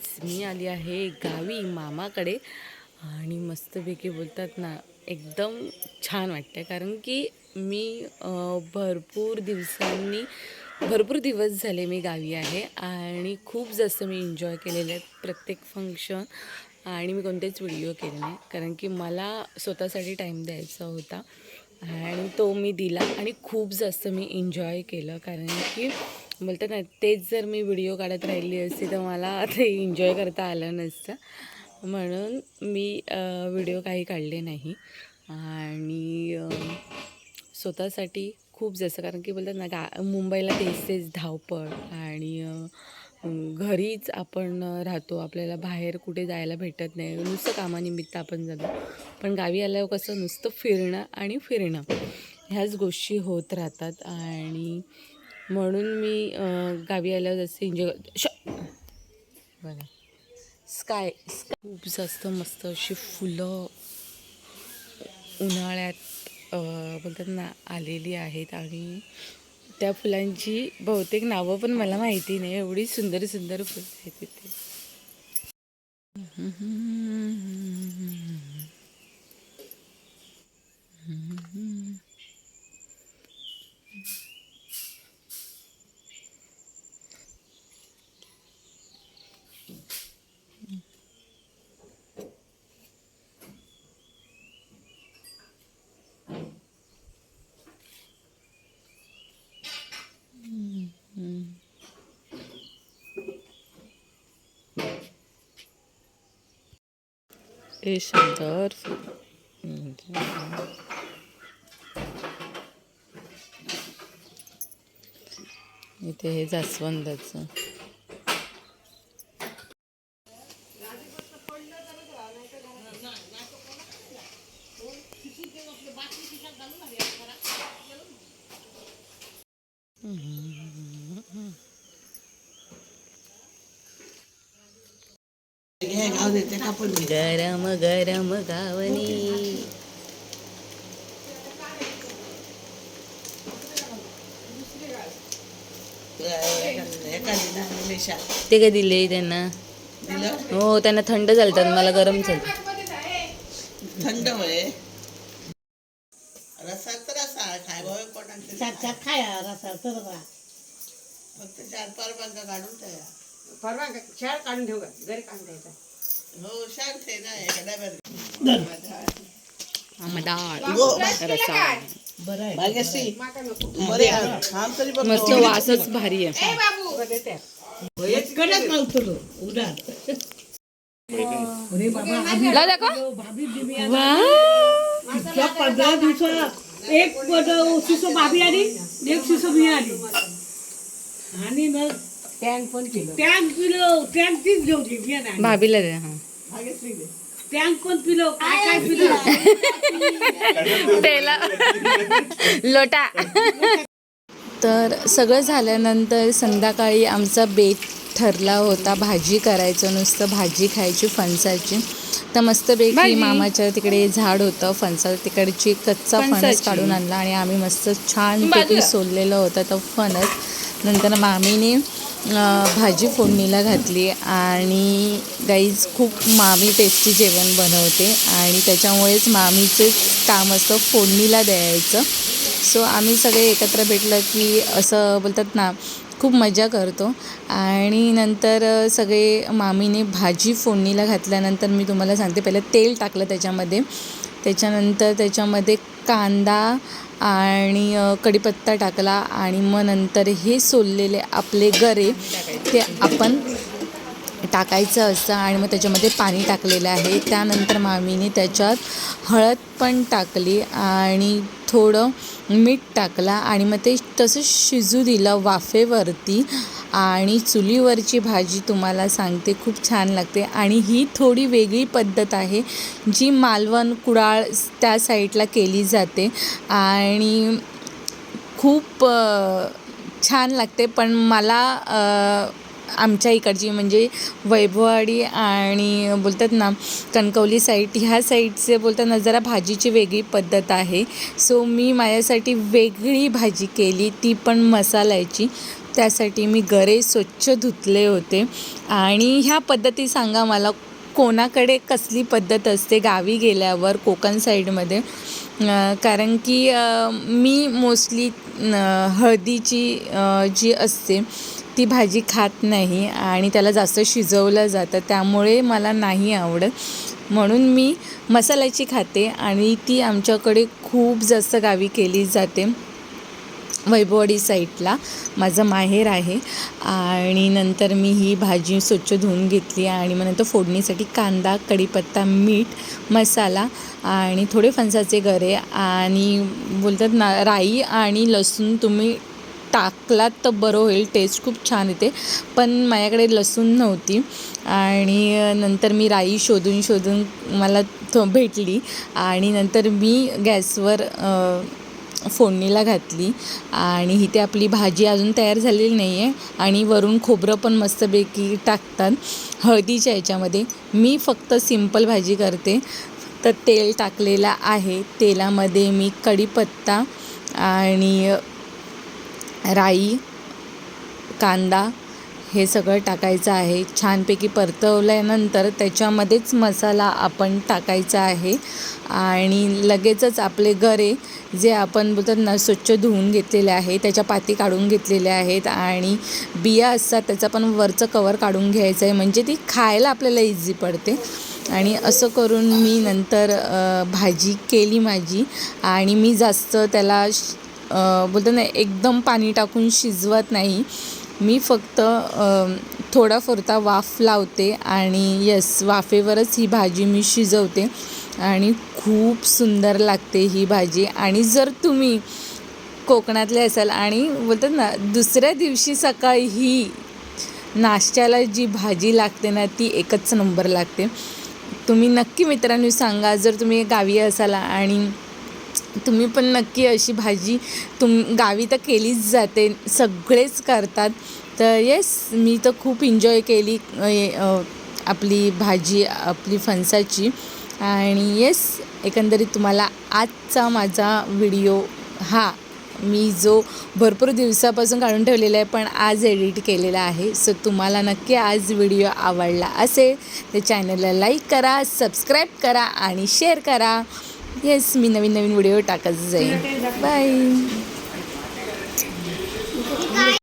Guys मी आली आहे गावी मामाकडे. आणि मस्तपैकी बोलतात ना एकदम छान वाटतं कारण की मी भरपूर दिवसांनी भरपूर दिवस झाले मी गावी आहे. आणि खूप जास्त मी एन्जॉय केलेले आहेत प्रत्येक फंक्शन आणि मी कोणतेच व्हिडिओ केले नाही. कारण की मला स्वतःसाठी टाईम द्यायचा होता. आणि तो मी दिला. आणि खूप जास्त मी एन्जॉय केलं. कारण की बोलतात ना तेच जर मी व्हिडिओ काढत राहिली असती तर मला ते एन्जॉय करता आलं नसतं. म्हणून मी व्हिडिओ काही काढले नाही. आणि स्वतःसाठी खूप जसं कारण की बोलतात ना गा मुंबईला तेच तेच धावपळ आणि घरीच आपण राहतो. आपल्याला बाहेर कुठे जायला भेटत नाही. नुसतं कामानिमित्त आपण जातो. पण गावी आल्यावर कसं नुसतं फिरणं आणि फिरणं. ह्याच गोष्टी होत राहतात. आणि म्हणून मी गावी आल्यावर जसं एन्जॉय श बघा. स्काय खूप जास्त मस्त अशी फुलं उन्हाळ्यात अ, बोलतात ना आलेली आहेत आणि त्या फुलांची बहुतेक नावं पण मला माहिती नाही. एवढी सुंदर सुंदर फुलं आहेत तिथे. हे सुंदर फुल इथे हे जास्वंदाचं गरम गरम गावनी. ते काय दिले त्यांना? हो त्यांना थंड चालतात मला गरम चालतात थंड होय. रसा तर रसा खाय भाऊ कोणाचे खाया रसा तर बा. फक्त चार बांका काढून तया परवा शाळ काढून ठेवू का? घरी काढून ठेवायचा. हो शांत आहे ना एका डब्यात. रसा बरं आहे. भाग्यश्री माका नको बरे थांब तरी बघ मस्त वासच भारी आहे. नव्हतं उडार अरे बाबा आम्ही ला दाखव. भाभी दिली वा. इतक्या पंधरा दिवसात एक शिसो भाभी आली एक शिसो मी आली. आणि मग टँक पण केलं. टँक पिलो टँक तीच मी नाही भाभीला दे हा. टँक पण पिलो? काय काय पिलो? तेला. लोटा. तर सगळं झाल्यानंतर संध्याकाळी आमचा बेत ठरला होता. भाजी करायचं नुसतं भाजी खायची फणसाची. तर मस्तपैकी मामाच्या तिकडे झाड होतं. फणसा तिकडची कच्चा फणस काढून आणला आणि आम्ही मस्त छानपैकी सोललेलं होतं. तो फणस. नंतर मामीने भाजी फोडणीला घातली आणि गाईज खूप मामी टेस्टी जेवण बनवते आणि त्याच्यामुळेच मामीचेच काम असतं फोडणीला द्यायचं. सो आम्ही सगळे एकत्र भेटलं की असं बोलतात ना खूप मजा करतो. आणि नंतर सगळे मामीने भाजी फोडणीला घातल्यानंतर मी तुम्हाला सांगते पहिलं तेल टाकलं त्याच्यामध्ये. त्याच्यानंतर त्याच्यामध्ये कांदा आणि कढीपत्ता टाकला आणि मग नंतर हे सोललेले आपले गरे ते आपण टाकायचं असतं आणि मग त्याच्यामध्ये पाणी टाकलेलं आहे. त्यानंतर मामीने त्याच्यात हळद पण टाकली आणि थोडं मीठ टाकला आणि मग ते तसं शिजू दिलं वाफेवरती आणि चुलीवरची भाजी तुम्हाला सांगते खूप छान लागते. आणि ही थोडी वेगळी पद्धत आहे जी मालवण कुडाळ त्या साईडला केली जाते. आणि खूप छान लागते पण मला आमच्या इकडची म्हणजे वैभववाडी आणि बोलतात ना कणकवली साईड ह्या साईडचे बोलतात ना जरा भाजीची वेगळी पद्धत आहे. सो मी माझ्यासाठी वेगळी भाजी केली ती पण मसाल्याची. त्यासाठी मी गरे स्वच्छ धुतले होते. आणि ह्या पद्धती सांगा मला कोणाकडे कसली पद्धत असते गावी गेल्यावर कोकण साईडमध्ये? कारण की मी मोस्टली हळदीची जी असते ती भाजी खात नाही आणि त्याला जास्त शिजवलं जातं त्यामुळे मला नाही आवडत. म्हणून मी मसाल्याची खाते आणि ती आमच्याकडे खूप जास्त गावी केली जाते. वैभववाडी साईडला माझं माहेर आहे. आणि नंतर मी ही भाजी स्वच्छ धुवून घेतली आणि मग नंतर फोडणीसाठी कांदा कढीपत्ता मीठ मसाला आणि थोडे फणसाचे गरे आणि बोलतात ना राई आणि लसूण तुम्ही टाकलात तर बरं होईल टेस्ट खूप छान येते. पण माझ्याकडे लसूण नव्हती आणि नंतर मी राई शोधून शोधून मला तो भेटली आणि नंतर मी गॅसवर फोडणीला घातली आणि इथे आपली भाजी अजून तयार झालेली नाही आहे आणि वरून खोबरं पण मस्तपैकी टाकतात हळदीच्या याच्यामध्ये. मी फक्त सिंपल भाजी करते. तर तेल टाकलेलं आहे. तेलामध्ये मी कढीपत्ता आणि राई कांदा हे सगळं टाकायचं आहे. छानपैकी परतवल्यानंतर त्याच्यामध्येच मसाला आपण टाकायचा आहे. आणि लगेचच आपले गरे जे आपण बोलतात ना स्वच्छ धुवून घेतलेले आहे त्याच्या पाती काढून घेतलेल्या आहेत आणि बिया असतात त्याचा पण वरचं कवर काढून घ्यायचं आहे. म्हणजे ती खायला आपल्याला इझी पडते. आणि असं करून मी नंतर भाजी केली माझी आणि मी जास्त त्याला श- बोलतो ना एकदम पाणी टाकून शिजवत नाही. मी फक्त थोडा पुरता वाफ लावते आणि यस वाफेवरच ही भाजी मी शिजवते आणि खूप सुंदर लागते ही भाजी. आणि जर तुम्ही कोकणातले असाल आणि बोलतात ना दुसऱ्या दिवशी सकाळी ही नाश्त्याला जी भाजी लागते ना ती एकच नंबर लागते. तुम्ही नक्की मित्रांनी सांगा जर तुम्ही गावी असाल आणि तुम्ही पण नक्की अशी भाजी तुम गावी तर केलीच जाते सगळेच करतात. तर येस मी तर खूप एन्जॉय केली आपली भाजी आपली फणसाची. आणि येस एकंदरीत तुम्हाला आजचा माझा व्हिडिओ हा मी जो भरपूर दिवसापासून काढून ठेवलेला आहे पण आज एडिट केलेला आहे. सो तुम्हाला नक्की आज व्हिडिओ आवडला असेल तर चॅनलला लाईक करा सबस्क्राईब करा आणि शेअर करा. येस मी नवीन नवीन व्हिडिओ टाकत जाईल बाय